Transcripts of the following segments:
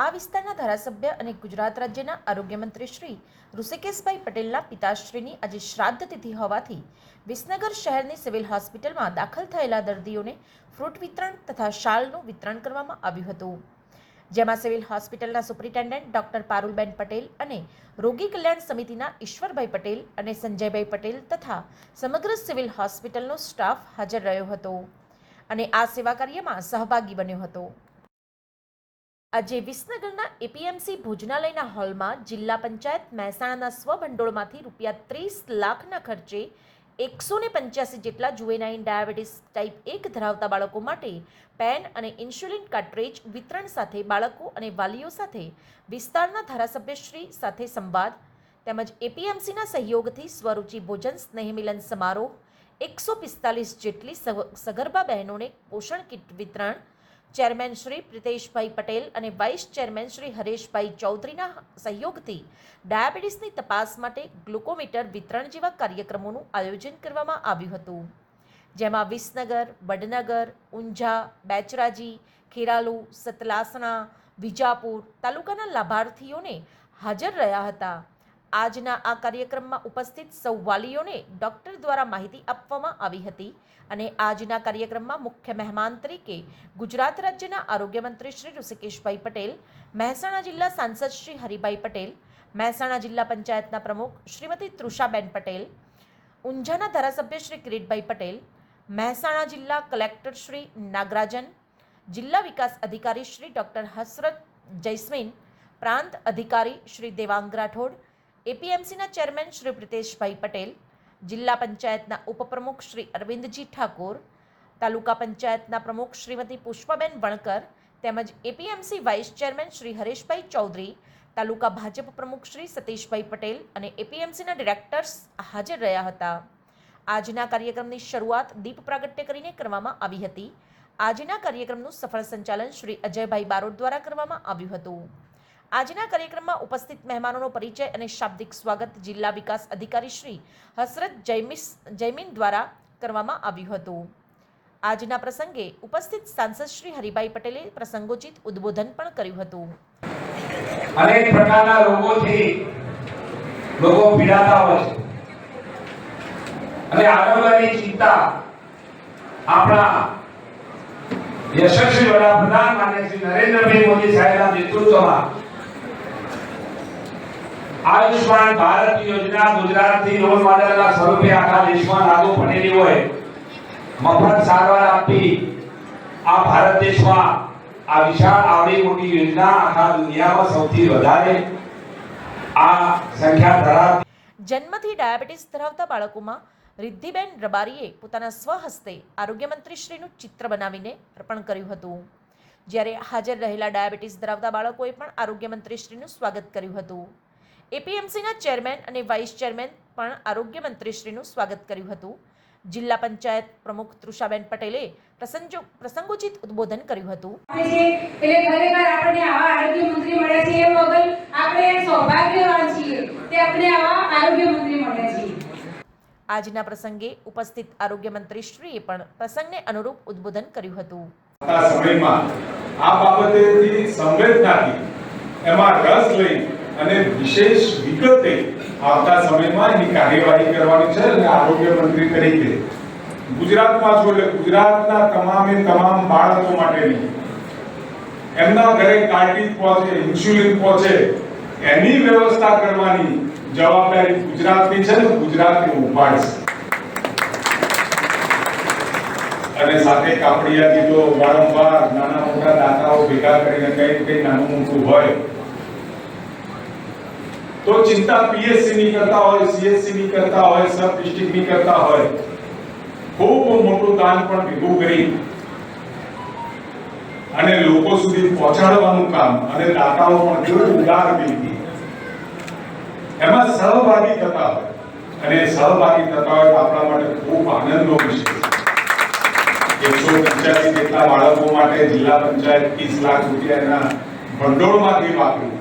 આ વિસ્તારના ધારાસભ્ય અને ગુજરાત રાજ્યના આરોગ્ય મંત્રી શ્રી ઋષિકેશભાઈ પટેલના પિતાશ્રીની આજે શ્રાદ્ધ તિથિ હોવાથી વિસનગર શહેરની સિવિલ હોસ્પિટલમાં દાખલ થયેલા દર્દીઓને ફ્રૂટ વિતરણ તથા શાલનું વિતરણ કરવામાં આવ્યું હતું. જેમાં સિવિલ હોસ્પિટલના સુપ્રિન્ટેન્ડન્ટ ડોક્ટર પારુલબેન પટેલ અને રોગી કલ્યાણ સમિતિના ઈશ્વરભાઈ પટેલ અને સંજયભાઈ પટેલ તથા સમગ્ર સિવિલ હોસ્પિટલનો સ્ટાફ હાજર રહ્યો હતો અને આ સેવા કાર્યમાં સહભાગી બન્યો હતો. આજે વિસનગરના એપીએમસી ભોજનાલયના હોલમાં જિલ્લા પંચાયત મહેસાણાના સ્વભંડોળમાંથી રૂપિયા ત્રીસ લાખના ખર્ચે એકસો ને પંચ્યાસી જેટલા જુવેનાઇન ડાયાબિટીસ ટાઈપ એક ધરાવતા બાળકો માટે પેન અને ઇન્સ્યુલિન કાર્ટ્રેજ વિતરણ સાથે બાળકો અને વાલીઓ સાથે વિસ્તારના ધારાસભ્યશ્રી સાથે સંવાદ તેમજ એપીએમસીના સહયોગથી સ્વરૂચિ ભોજન સ્નેહમિલન સમારોહ એકસો પિસ્તાલીસ જેટલી સગર્ભા બહેનોને પોષણ કીટ વિતરણ ચેરમેન શ્રી પ્રિતેશભાઈ પટેલ અને વાઇસ ચેરમેન શ્રી હરેશભાઈ ચૌધરીના સહયોગથી ડાયાબિટીસની તપાસ માટે ગ્લુકોમીટર વિતરણ જેવા કાર્યક્રમોનું આયોજન કરવામાં આવ્યું હતું. જેમાં વિસનગર, વડનગર, ઊંઝા, બેચરાજી, ખેરાલુ, સતલાસણા, વિજાપુર તાલુકાના લાભાર્થીઓને હાજર રહ્યા હતા. આજના આ કાર્યક્રમમાં ઉપસ્થિત સૌ વાલીઓને ડોક્ટર દ્વારા માહિતી આપવામાં આવી હતી અને આજના કાર્યક્રમમાં મુખ્ય મહેમાન તરીકે ગુજરાત રાજ્યના આરોગ્ય મંત્રી શ્રી ઋષિકેશભાઈ પટેલ, મહેસાણા જિલ્લા સાંસદ શ્રી હરિભાઈ પટેલ, મહેસાણા જિલ્લા પંચાયતના પ્રમુખ શ્રીમતી તૃષાબેન પટેલ, ઊંઝાના ધારાસભ્ય શ્રી કિરીટભાઈ પટેલ, મહેસાણા જિલ્લા કલેક્ટર શ્રી નાગરાજન, જિલ્લા વિકાસ અધિકારી શ્રી ડૉક્ટર હસરત જૈસ્મીન પ્રાંત અધિકારી શ્રી દેવાંગ રાઠોડ એપીએમસીના ચેરમેન શ્રી પ્રિતેશભાઈ પટેલ, જિલ્લા પંચાયતના ઉપપ્રમુખ શ્રી અરવિંદજી ઠાકોર, તાલુકા પંચાયતના પ્રમુખ શ્રીમતી પુષ્પાબેન વણકર તેમજ APMC vice chairman Shri Hareshbhai Chaudhary, તાલુકા ભાજપ પ્રમુખ શ્રી સતીશભાઈ પટેલ અને એપીએમસીના ડિરેક્ટર્સ હાજર રહ્યા હતા. આજના કાર્યક્રમની શરૂઆત દીપ પ્રાગટ્ય કરીને કરવામાં આવી હતી. આજના કાર્યક્રમનું સફળ સંચાલન શ્રી અજયભાઈ બારોટ દ્વારા કરવામાં આવ્યું હતું. આજના કાર્યક્રમમાં ઉપસ્થિત મહેમાનોનો પરિચય અને શાબ્દિક સ્વાગત જિલ્લા વિકાસ અધિકારી શ્રી હસરત જૈમિસ જૈમિન દ્વારા કરવામાં આવ્યું હતું. આજના પ્રસંગે ઉપસ્થિત સાંસદ શ્રી હરિભાઈ પટેલે પ્રસંગોચિત ઉદ્બોધન પણ કર્યું હતું. અનેક પ્રકારના રોગોથી લોકો પીડાતા હોય છે. અને આરોગ્યની ચિંતા આપણા યશસ્વી વડાપ્રધાન માન્ય નરેન્દ્રભાઈ મોદી સાહેબના નેતૃત્વમાં આયુષ્માન ભારત યોજના ગુજરાતથી રોલ મોડેલના સ્વરૂપે આખા દેશમાં લાગુ પડેલી હોય, મફત સારવાર આપી આ ભારત દેશમાં આ વિશાળ આવડી મોટી યોજના આખા દુનિયામાં સૌથી વધારે આ સંખ્યા ધરાવતી જન્મથી ડાયાબિટીસ ધરાવતા બાળકોમાં રિદ્ધિબેન રબારીએ પોતાના સ્વહસ્તે આરોગ્ય મંત્રીશ્રીનું ચિત્ર બનાવીને અર્પણ કર્યું હતું. જ્યારે હાજર રહેલા ડાયાબિટીસ ધરાવતા બાળકોએ પણ આરોગ્ય મંત્રીશ્રીનું સ્વાગત કર્યું હતું. એપીએમસીના ચેરમેન અને વાઇસ ચેરમેન પણ આરોગ્ય મંત્રીશ્રીનું સ્વાગત કર્યું હતું. જિલ્લા પંચાયત પ્રમુખ તૃષાબેન પટેલે પ્રસંગોચિત ઉદ્બોધન કર્યું હતું. એટલે ખરેખર આપણને આવા આરોગ્ય મંત્રી મળ્યા છે એ વગર આપણે સૌભાગ્યવાન છીએ તે આપણે આવા આરોગ્ય મંત્રી મળ્યા છીએ. આજના પ્રસંગે ઉપસ્થિત આરોગ્ય મંત્રીશ્રીએ પણ પ્રસંગને અનુરૂપ ઉદ્બોધન કર્યું હતું. સમયમાં આ બાબતેથી સંવેદનાથી એમાં રસ લઈ અને વિશેષ વિગતે આવતા સમયમાં એની કાર્યવાહી કરવાની છે અને આરોગ્ય મંત્રી તરીકે. ગુજરાતમાં છો એટલે ગુજરાતના તમામે તમામ બાળકો માટેની. એમના ઘરે કાર્ટિજ પહોંચે, ઇન્સ્યુલિન પહોંચે, એની વ્યવસ્થા કરવાની જવાબદારી ગુજરાતની છે ને ગુજરાતની ઉપાડશે અને સાથે કાપડિયા ગીતો વારંવાર નાના મોટા દાતાઓ ભેગા કરીને કંઈક કંઈક નાનું મોટું હોય તો ચિંતા પીએસસી ની કરતા હોય સીએસસી ની કરતા હોય, સબ ડિસ્ટ્રિક્ટની કરતા હોય. ખૂબ મોટું દાન પણ ભેગું કરી. અને લોકો સુધી પહોંચાડવાનું કામ અને દાતાઓ પણ કેવું ઉદાર એમાં સહભાગી થતા હોય. અને સહભાગી થતા હોય આપણા માટે ખૂબ આનંદનો વિષય એકસો પંચ્યાસી જેટલા બાળકો માટે જિલ્લા પંચાયત ત્રીસ લાખ રૂપિયાના ભંડોળમાંથી વાપર્યું.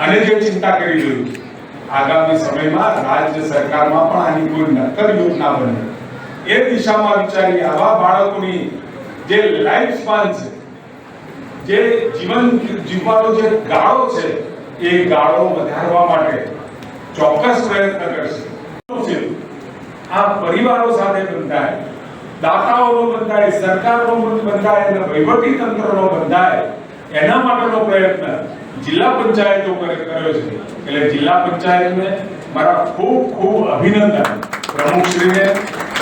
અને જે ચિંતા કરી જોયું આગામી સમયમાં રાજ્ય સરકારમાં પણ આની કોઈ નક્કર યોજના બને. એ દિશામાં વિચારી આવા બાળકોની જે લાઈફ સ્પાન છે, જે જીવન જીવવાનો જે ગાળો છે, એ ગાળો વધારવા માટે ચોક્કસ પ્રયત્ન કરશે. આ પરિવારો સાથે બંધાય, દાતાઓનો બંધાય, સરકારનો બંધાય, અને વહીવટી તંત્રનો બંધાય, એના માટેનો પ્રયત્ન જિલ્લા પંચાયતો કર્યો છે. એટલે જિલ્લા પંચાયતને મારા ખૂબ ખૂબ અભિનંદન. પ્રમુખશ્રીને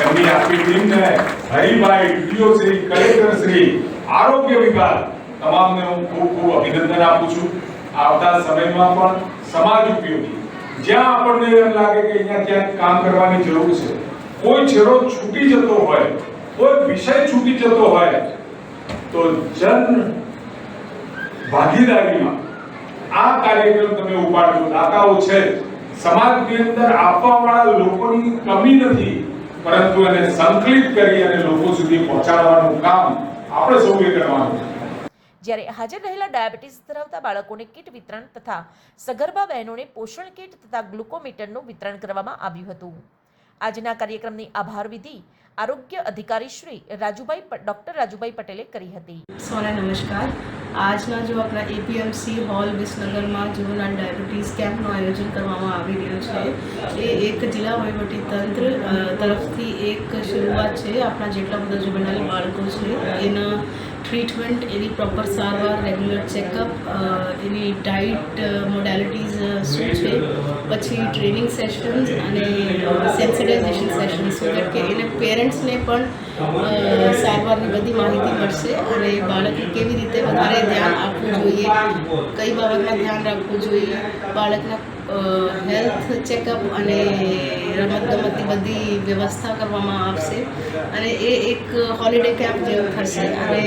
એમની આખી ટીમને, હરિભાઈ ડીઓ શ્રી કલેક્ટર શ્રી આરોગ્ય વિભાગ, તમામને હું ખૂબ ખૂબ અભિનંદન આપું છું. આવતા સમયમાં પણ સમાજ ઉપયોગી. જ્યાં આપણને એમ લાગે કે અહીંયા ક્યાંક કામ કરવાની જરૂર છે, કોઈ છેડો છૂટી જતો હોય, કોઈ વિષય છૂટી જતો હોય, તો જન ભાગીદારીમાં આ કાર્યક્રમ તમે ઉપાડજો દાતાઓ છે સમાજની અંદર આપવાવાળા લોકોની કમી નથી પરંતુ એને સંકલિત કરી અને લોકો સુધી પહોંચાડવાનું કામ આપણે સૌએ કરવાનું છે. જ્યારે હાજર રહેલા ડાયાબિટીસ ધરાવતા બાળકોને કીટ વિતરણ તથા સગર્ભા બહેનોને પોષણ કીટ તથા ગ્લુકોમીટરનું વિતરણ કરવામાં આવ્યું હતું. આજના કાર્યક્રમની આભાર વિધિ આરોગ્ય અધિકારી શ્રી રાજુભાઈ ડોક્ટર રાજુભાઈ પટેલે કરી હતી. સૌને નમસ્કાર. આજના જો આપણા એપીએમસી હોલ વિસનગરમાં જુવનાઇલ ડાયાબિટીસ કેમ્પનું આયોજન કરવામાં આવી રહ્યું છે. એ એક જિલ્લા વહીવટી તંત્ર તરફથી એક શરૂઆત છે. આપણા જેટલા બધા જુવનાઇલ બાળકો છે, એના ટ્રીટમેન્ટ એની પ્રોપર સારવાર રેગ્યુલર ચેકઅપ એની ડાયટ મોડાલિટીઝ શું છે પછી ટ્રેનિંગ સેશન્સ અને સેન્સિટાઇઝેશન સેશન્સ શું કે એને પેરેન્ટ્સને પણ સારવારની બધી માહિતી મળશે અને બાળકને કેવી રીતે વધારે ધ્યાન આપવું જોઈએ કઈ બાબતમાં ધ્યાન રાખવું જોઈએ બાળકના હેલ્થ ચેકઅપ અને રમતગમતની બધી વ્યવસ્થા કરવામાં આવશે. અને એ એક હોલિડે કેમ્પ જેવું થશે. અને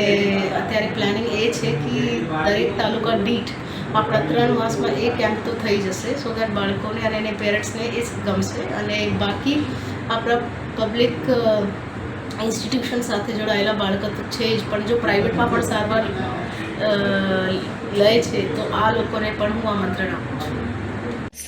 અત્યારે પ્લાનિંગ એ છે કે દરેક તાલુકા દીઠ આપણા ત્રણ માસમાં એ કેમ્પ તો થઈ જશે સો દેટ બાળકોને અને એને પેરેન્ટ્સને એ ગમશે. અને બાકી આપણા પબ્લિક ઇન્સ્ટિટ્યુશન સાથે જોડાયેલા બાળકો તો છે જ. પણ જો પ્રાઇવેટમાં પણ સારવાર લે છે, તો આ લોકોને પણ હું આમંત્રણ આપું છું.